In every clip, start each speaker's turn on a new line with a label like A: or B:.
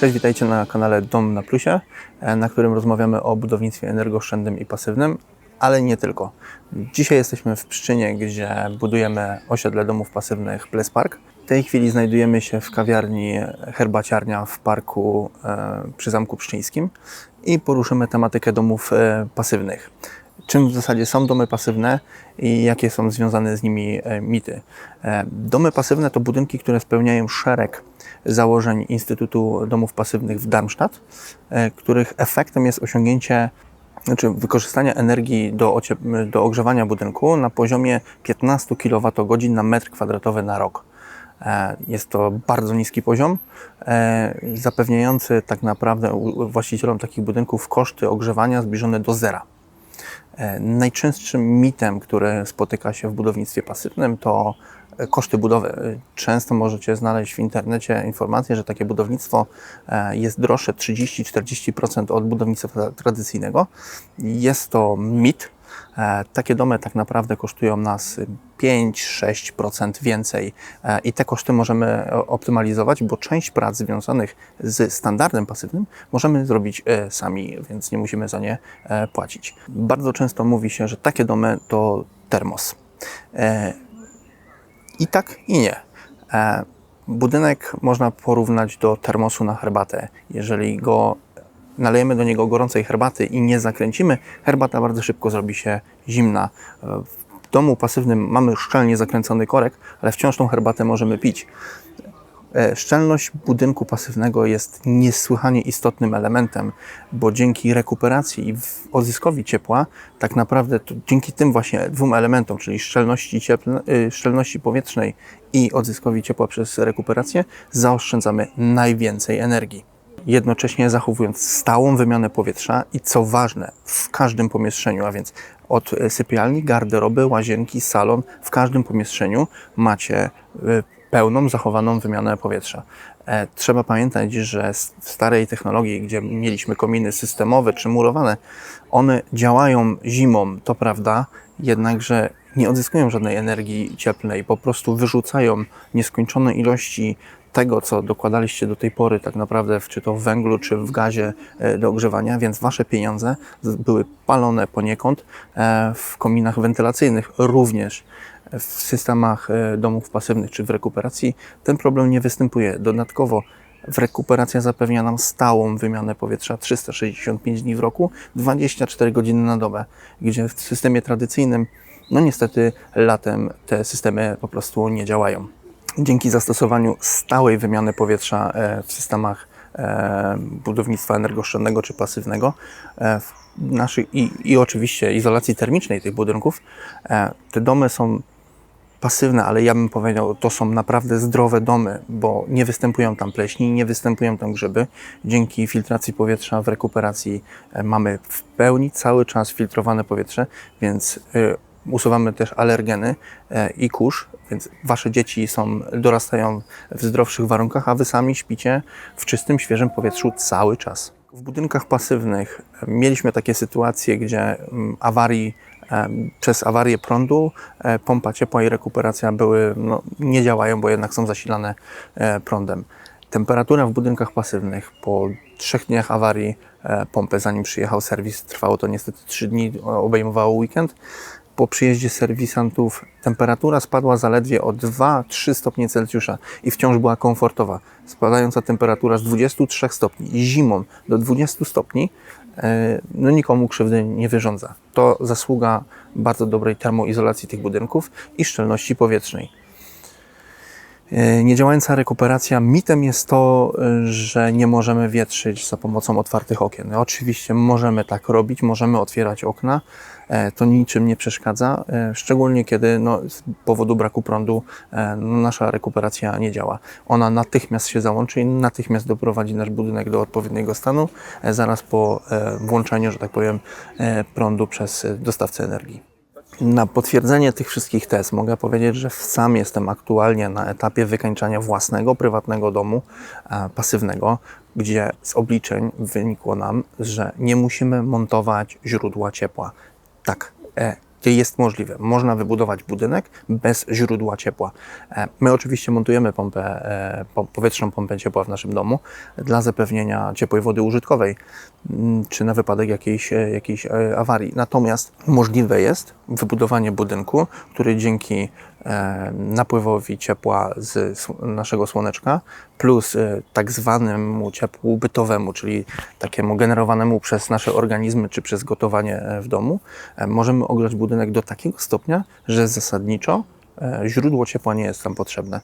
A: Cześć, witajcie na kanale Dom na Plusie, e, na którym rozmawiamy o budownictwie energooszczędnym i pasywnym, ale nie tylko. Dzisiaj jesteśmy w Pszczynie, gdzie budujemy osiedle domów pasywnych Place Park. W tej chwili znajdujemy się w kawiarni herbaciarnia w parku e, przy Zamku Pszczyńskim i poruszymy tematykę domów e, pasywnych. Czym w zasadzie są domy pasywne i jakie są związane z nimi e, mity? E, Domy pasywne to budynki, które spełniają szereg założeń Instytutu Domów Pasywnych w Darmstadt, e, których efektem jest osiągnięcie znaczy wykorzystania energii do, do ogrzewania budynku na poziomie 15 kWh na metr kwadratowy na rok. Jest to bardzo niski poziom, zapewniający tak naprawdę właścicielom takich budynków koszty ogrzewania zbliżone do zera. E, Najczęstszym mitem, który spotyka się w budownictwie pasywnym, to e, koszty budowy. E, Często możecie znaleźć w internecie informację, że takie budownictwo jest droższe 30-40% od budownictwa tradycyjnego. Jest to mit. E, Takie domy tak naprawdę kosztują nas 5-6% więcej e, i te koszty możemy o- optymalizować, bo część prac związanych z standardem pasywnym możemy zrobić e, sami, więc nie musimy za nie e, płacić. Bardzo często mówi się, że takie domy to termos. E, I tak, i nie. E, Budynek można porównać do termosu na herbatę. Jeżeli go nalejemy do niego gorącej herbaty i nie zakręcimy, herbata bardzo szybko zrobi się zimna. E, W domu pasywnym mamy szczelnie zakręcony korek, ale wciąż tą herbatę możemy pić. E, Szczelność budynku pasywnego jest niesłychanie istotnym elementem, bo dzięki rekuperacji i odzyskowi ciepła, tak naprawdę dzięki tym właśnie dwóm elementom, czyli szczelności, cieplne, y, szczelności powietrznej i odzyskowi ciepła przez rekuperację, zaoszczędzamy najwięcej energii. Jednocześnie zachowując stałą wymianę powietrza i co ważne, w każdym pomieszczeniu, a więc od e, sypialni, garderoby, łazienki, salon, w każdym pomieszczeniu macie y, pełną, zachowaną wymianę powietrza. E, Trzeba pamiętać, że w starej technologii, gdzie mieliśmy kominy systemowe czy murowane, one działają zimą, to prawda, jednakże nie odzyskują żadnej energii cieplnej, po prostu wyrzucają nieskończone ilości tego, co dokładaliście do tej pory, tak naprawdę, czy to w węglu, czy w gazie e, do ogrzewania, więc wasze pieniądze były palone poniekąd e, w kominach wentylacyjnych również w systemach e, domów pasywnych czy w rekuperacji ten problem nie występuje. Dodatkowo w rekuperacja zapewnia nam stałą wymianę powietrza 365 dni w roku, 24 godziny na dobę, gdzie w systemie tradycyjnym, no niestety latem te systemy po prostu nie działają. Dzięki zastosowaniu stałej wymiany powietrza e, w systemach e, budownictwa energooszczędnego czy pasywnego e, naszych, i, i oczywiście izolacji termicznej tych budynków, te domy są pasywne, ale ja bym powiedział, to są naprawdę zdrowe domy, bo nie występują tam pleśni, nie występują tam grzyby. Dzięki filtracji powietrza w rekuperacji mamy w pełni cały czas filtrowane powietrze, więc usuwamy też alergeny e, i kurz, więc wasze dzieci są, dorastają w zdrowszych warunkach, a wy sami śpicie w czystym, świeżym powietrzu cały czas. W budynkach pasywnych e, mieliśmy takie sytuacje, gdzie mm, awarii e, przez awarię prądu pompa ciepła i rekuperacja były, no, nie działają, bo jednak są zasilane prądem. Temperatura w budynkach pasywnych po trzech dniach awarii pompy, zanim przyjechał serwis, trwało to niestety trzy dni, obejmowało weekend. Po przyjeździe serwisantów temperatura spadła zaledwie o 2-3 stopnie Celsjusza i wciąż była komfortowa. Spadająca temperatura z 23 stopni zimą do 20 stopni e, no nikomu krzywdy nie wyrządza. To zasługa bardzo dobrej termoizolacji tych budynków i szczelności powietrznej. E, Niedziałająca rekuperacja. Mitem jest to, e, że nie możemy wietrzyć za pomocą otwartych okien. Oczywiście możemy tak robić, możemy otwierać okna, e, to niczym nie przeszkadza, szczególnie kiedy no, z powodu braku prądu no, nasza rekuperacja nie działa. Ona natychmiast się załączy i natychmiast doprowadzi nasz budynek do odpowiedniego stanu, zaraz po włączeniu, że tak powiem, prądu przez dostawcę energii. Na potwierdzenie tych wszystkich tez mogę powiedzieć, że sam jestem aktualnie na etapie wykańczania własnego, prywatnego domu e, pasywnego, gdzie z obliczeń wynikło nam, że nie musimy montować źródła ciepła. Tak, e, jest możliwe. Można wybudować budynek bez źródła ciepła. E, My oczywiście montujemy pompę, e, po- powietrzną pompę ciepła w naszym domu dla zapewnienia ciepłej wody użytkowej, mm, czy na wypadek jakiejś, e, jakiejś awarii. Natomiast możliwe jest wybudowanie budynku, który dzięki napływowi ciepła z naszego słoneczka plus e, tak zwanemu ciepłu bytowemu, czyli takiemu generowanemu przez nasze organizmy czy przez gotowanie e, w domu, e, możemy ogrzać budynek do takiego stopnia, że zasadniczo e, źródło ciepła nie jest tam potrzebne.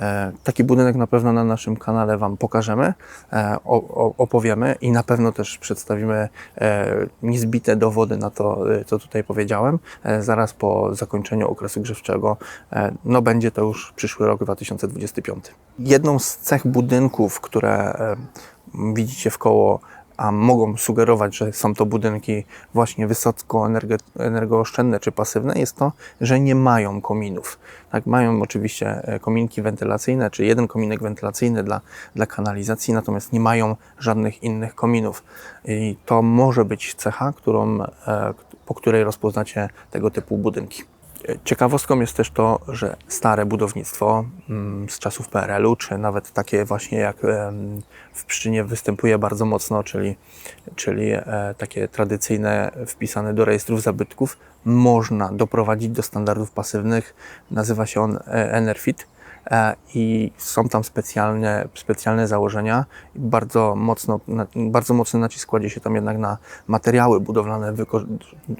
A: E, Taki budynek na pewno na naszym kanale Wam pokażemy, e, opowiemy i na pewno też przedstawimy e, niezbite dowody na to, e, co tutaj powiedziałem, e, zaraz po zakończeniu okresu grzewczego. E, No będzie to już przyszły rok 2025. Jedną z cech budynków, które e, widzicie w koło, a mogą sugerować, że są to budynki właśnie wysoko energooszczędne czy pasywne, jest to, że nie mają kominów. Tak, mają oczywiście e, kominki wentylacyjne, czy jeden kominek wentylacyjny dla, dla kanalizacji, natomiast nie mają żadnych innych kominów. I to może być cecha, którą, e, po której rozpoznacie tego typu budynki. Ciekawostką jest też to, że stare budownictwo mm, z czasów PRL-u, czy nawet takie właśnie jak w Pszczynie występuje bardzo mocno, czyli, czyli e, takie tradycyjne wpisane do rejestrów zabytków, można doprowadzić do standardów pasywnych. Nazywa się on e, Enerfit i są tam specjalne, specjalne założenia. Bardzo, mocno, bardzo mocny nacisk kładzie się tam jednak na materiały budowlane,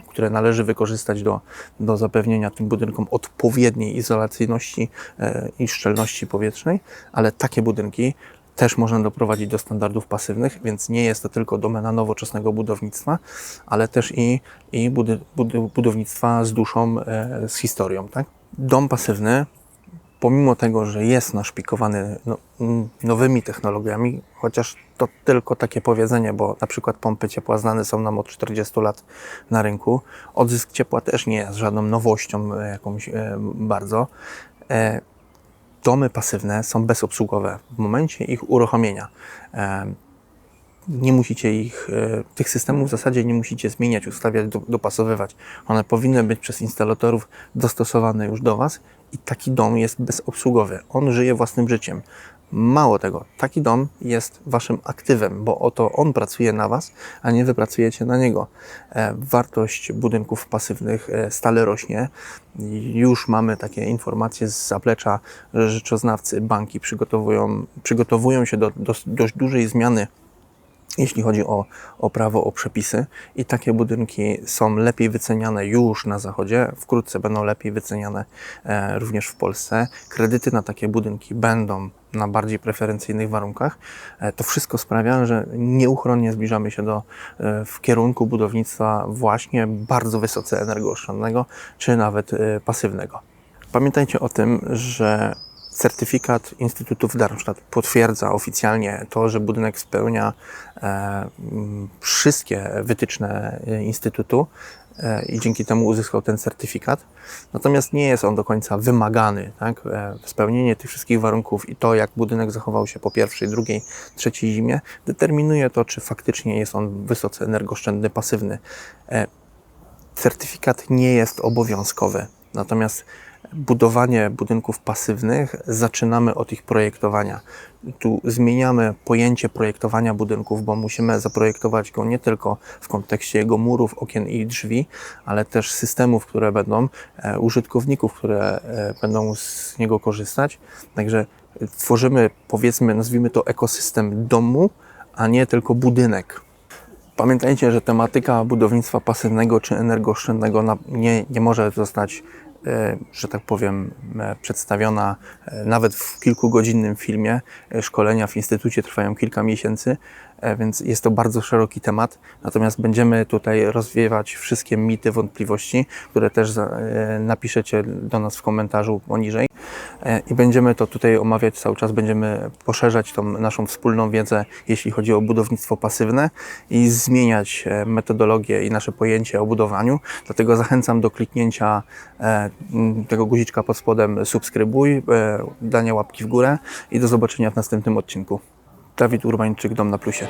A: które należy wykorzystać do, do zapewnienia tym budynkom odpowiedniej izolacyjności e, i szczelności powietrznej, ale takie budynki też można doprowadzić do standardów pasywnych, więc nie jest to tylko domena nowoczesnego budownictwa, ale też i, i budy, budownictwa z duszą, e, z historią. Tak? Dom pasywny pomimo tego, że jest naszpikowany no, nowymi technologiami, chociaż to tylko takie powiedzenie, bo na przykład pompy ciepła znane są nam od 40 lat na rynku. Odzysk ciepła też nie jest żadną nowością e, jakąś e, bardzo. E, domy pasywne są bezobsługowe w momencie ich uruchomienia. Nie musicie ich, e, tych systemów w zasadzie nie musicie zmieniać, ustawiać, do, dopasowywać. One powinny być przez instalatorów dostosowane już do Was i taki dom jest bezobsługowy. On żyje własnym życiem. Mało tego, taki dom jest Waszym aktywem, bo oto on pracuje na Was, a nie Wy pracujecie na niego. E, Wartość budynków pasywnych e, stale rośnie. Już mamy takie informacje z zaplecza, że rzeczoznawcy, banki przygotowują, przygotowują się do, do dość dużej zmiany jeśli chodzi o, o prawo, o przepisy. I takie budynki są lepiej wyceniane już na Zachodzie, wkrótce będą lepiej wyceniane e, również w Polsce. Kredyty na takie budynki będą na bardziej preferencyjnych warunkach. E, to wszystko sprawia, że nieuchronnie zbliżamy się do, e, w kierunku budownictwa właśnie bardzo wysoce energooszczędnego, czy nawet e, pasywnego. Pamiętajcie o tym, że certyfikat Instytutu w Darmstadt potwierdza oficjalnie to, że budynek spełnia e, wszystkie wytyczne e, Instytutu e, i dzięki temu uzyskał ten certyfikat. Natomiast nie jest on do końca wymagany. Tak? Spełnienie tych wszystkich warunków i to, jak budynek zachował się po pierwszej, drugiej, trzeciej zimie, determinuje to, czy faktycznie jest on wysoce energooszczędny, pasywny. Certyfikat nie jest obowiązkowy. Natomiast budowanie budynków pasywnych zaczynamy od ich projektowania. Tu zmieniamy pojęcie projektowania budynków, bo musimy zaprojektować go nie tylko w kontekście jego murów, okien i drzwi, ale też systemów, które będą, e, użytkowników, które e, będą z niego korzystać. Także tworzymy, powiedzmy, nazwijmy to ekosystem domu, a nie tylko budynek. Pamiętajcie, że tematyka budownictwa pasywnego czy energooszczędnego nie, nie może zostać, e, że tak powiem, e, przedstawiona e, nawet w kilkugodzinnym filmie. E, Szkolenia w instytucie trwają kilka miesięcy, e, więc jest to bardzo szeroki temat. Natomiast będziemy tutaj rozwiewać wszystkie mity, wątpliwości, które też e, napiszecie do nas w komentarzu poniżej. E, I będziemy to tutaj omawiać cały czas, będziemy poszerzać tą naszą wspólną wiedzę, jeśli chodzi o budownictwo pasywne i zmieniać e, metodologię i nasze pojęcie o budowaniu. Dlatego zachęcam do kliknięcia e, tego guziczka pod spodem subskrybuj, e, dania łapki w górę i do zobaczenia w następnym odcinku. Dawid Urbańczyk, Dom na Plusie.